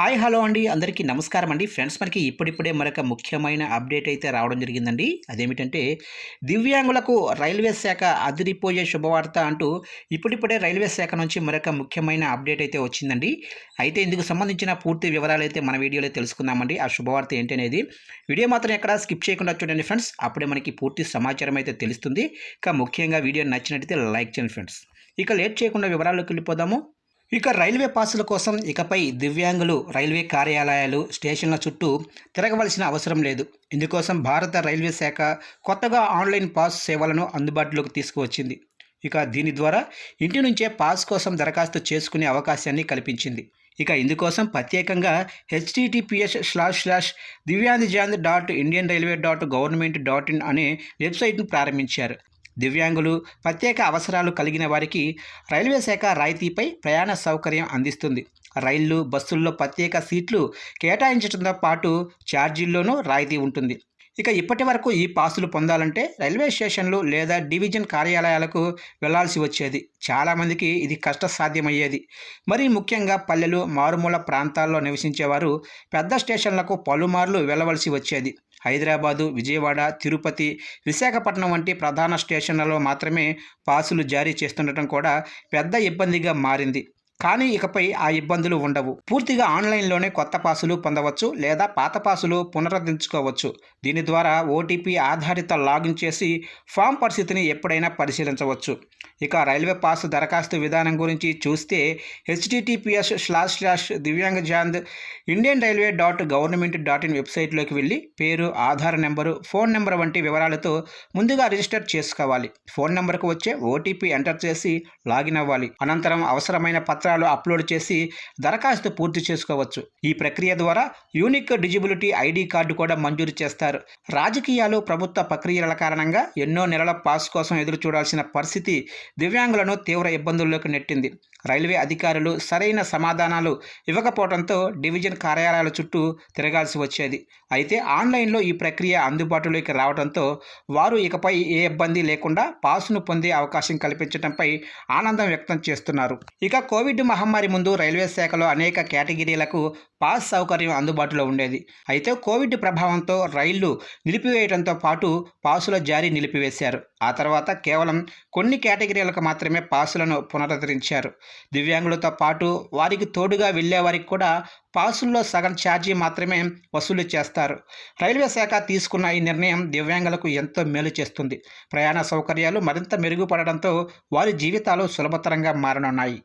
Hi hello అండి. అందరికీ నమస్కారం అండి. ఫ్రెండ్స్ మనకి ఇప్పుడిప్పుడే మరొక ముఖ్యమైన అప్డేట్ అయితే రావడం జరిగిందండి. అదేమిటంటే దివ్యాంగులకు రైల్వే శాఖ అదిరిపోయే శుభవార్త అంటూ ఇప్పుడిప్పుడే రైల్వే శాఖ నుంచి మరొక ముఖ్యమైన అప్డేట్ అయితే వచ్చిందండి. అయితే ఇందుకు సంబంధించిన పూర్తి వివరాలు అయితే మన వీడియోలో తెలుసుకుందామండి. ఆ శుభవార్త ఏంటనేది వీడియో మాత్రం ఎక్కడ స్కిప్ చేయకుండా చూడండి ఫ్రెండ్స్. అప్పుడే మనకి పూర్తి సమాచారం అయితే తెలుస్తుంది. ఇక ముఖ్యంగా వీడియో నచ్చినట్టయితే లైక్ చేయండి ఫ్రెండ్స్. ఇక లేట్ చేయకుండా వివరాల్లోకి వెళ్ళిపోదాము. ఇక రైల్వే పాసుల కోసం ఇకపై దివ్యాంగులు రైల్వే కార్యాలయాలు స్టేషన్ల చుట్టూ తిరగవలసిన అవసరం లేదు. ఇందుకోసం భారత రైల్వే శాఖ కొత్తగా ఆన్లైన్ పాస్ సేవలను అందుబాటులోకి తీసుకువచ్చింది. ఇక దీని ద్వారా ఇంటి నుంచే పాస్ కోసం దరఖాస్తు చేసుకునే అవకాశాన్ని కల్పించింది. ఇక ఇందుకోసం ప్రత్యేకంగా HTTPS slash slash Divyangjan dot Indian railway dot government dot in అనే వెబ్సైట్ను ప్రారంభించారు. దివ్యాంగులు ప్రత్యేక అవసరాలు కలిగిన వారికి రైల్వే శాఖ రాయితీపై ప్రయాణ సౌకర్యం అందిస్తుంది. రైళ్ళు బస్సుల్లో ప్రత్యేక సీట్లు కేటాయించడంతో పాటు ఛార్జీల్లోనూ రాయితీ ఉంటుంది. ఇక ఇప్పటి వరకు ఈ పాసులు పొందాలంటే రైల్వే స్టేషన్లు లేదా డివిజన్ కార్యాలయాలకు వెళ్ళాల్సి వచ్చేది. చాలామందికి ఇది కష్టసాధ్యమయ్యేది. మరి ముఖ్యంగా పల్లెలు మారుమూల ప్రాంతాల్లో నివసించేవారు పెద్ద స్టేషన్లకు పలుమార్లు వెళ్ళవలసి వచ్చేది. హైదరాబాదు విజయవాడ తిరుపతి విశాఖపట్నం వంటి ప్రధాన స్టేషన్లలో మాత్రమే పాసులు జారీ చేస్తుండటం కూడా పెద్ద ఇబ్బందిగా మారింది. కానీ ఇకపై ఆ ఇబ్బందులు ఉండవు. పూర్తిగా ఆన్లైన్లోనే కొత్త పాసులు పొందవచ్చు లేదా పాత పాసులు పునరుద్ధరించుకోవచ్చు. దీని ద్వారా ఓటీపీ ఆధారిత లాగిన్ చేసి ఫామ్ పరిస్థితిని ఎప్పుడైనా పరిశీలించవచ్చు. ఇక రైల్వే పాస్ దరఖాస్తు విధానం గురించి చూస్తే HTTPS slash slash Divyangjan Indian railway dot government dot in వెబ్సైట్లోకి వెళ్ళి పేరు ఆధార్ నెంబరు ఫోన్ నెంబర్ వంటి వివరాలతో ముందుగా రిజిస్టర్ చేసుకోవాలి. ఫోన్ నెంబర్కు వచ్చే ఓటీపీ ఎంటర్ చేసి లాగిన్ అవ్వాలి. అనంతరం అవసరమైన పత్రాలు అప్లోడ్ చేసి దరఖాస్తు పూర్తి చేసుకోవచ్చు. ఈ ప్రక్రియ ద్వారా యూనిక్ డిజిబిలిటీ ఐడి కార్డు కూడా మంజూరు చేస్తారు. రాజకీయాలు ప్రభుత్వ ప్రక్రియల కారణంగా ఎన్నో నెలల పాస్ కోసం ఎదురు చూడాల్సిన పరిస్థితి దివ్యాంగులను తీవ్ర ఇబ్బందుల్లోకి నెట్టింది. రైల్వే అధికారులు సరైన సమాధానాలు ఇవ్వకపోవడంతో డివిజన్ కార్యాలయాల చుట్టూ తిరగాల్సి వచ్చేది. అయితే ఆన్లైన్లో ఈ ప్రక్రియ అందుబాటులోకి రావడంతో వారు ఇకపై ఏ ఇబ్బంది లేకుండా పాసును పొందే అవకాశం కల్పించడంపై ఆనందం వ్యక్తం చేస్తున్నారు. ఇక కోవిడ్ మహమ్మారి ముందు రైల్వే శాఖలో అనేక కేటగిరీలకు పాస్ సౌకర్యం అందుబాటులో ఉండేది. అయితే కోవిడ్ ప్రభావంతో రైళ్ళు నిలిపివేయడంతో పాటు పాసుల జారీ నిలిపివేశారు. ఆ తర్వాత కేవలం కొన్ని కేటగిరీలకు మాత్రమే పాసులను పునరుద్ధరించారు. దివ్యాంగులతో పాటు వారికి తోడుగా వెళ్ళేవారికి కూడా పాసుల్లో సగం ఛార్జీ మాత్రమే వసూలు చేస్తారు. రైల్వే శాఖ తీసుకున్న ఈ నిర్ణయం దివ్యాంగులకు ఎంతో మేలు చేస్తుంది. ప్రయాణ సౌకర్యాలు మరింత మెరుగుపడడంతో వారి జీవితాలు సులభతరంగా మారనున్నాయి.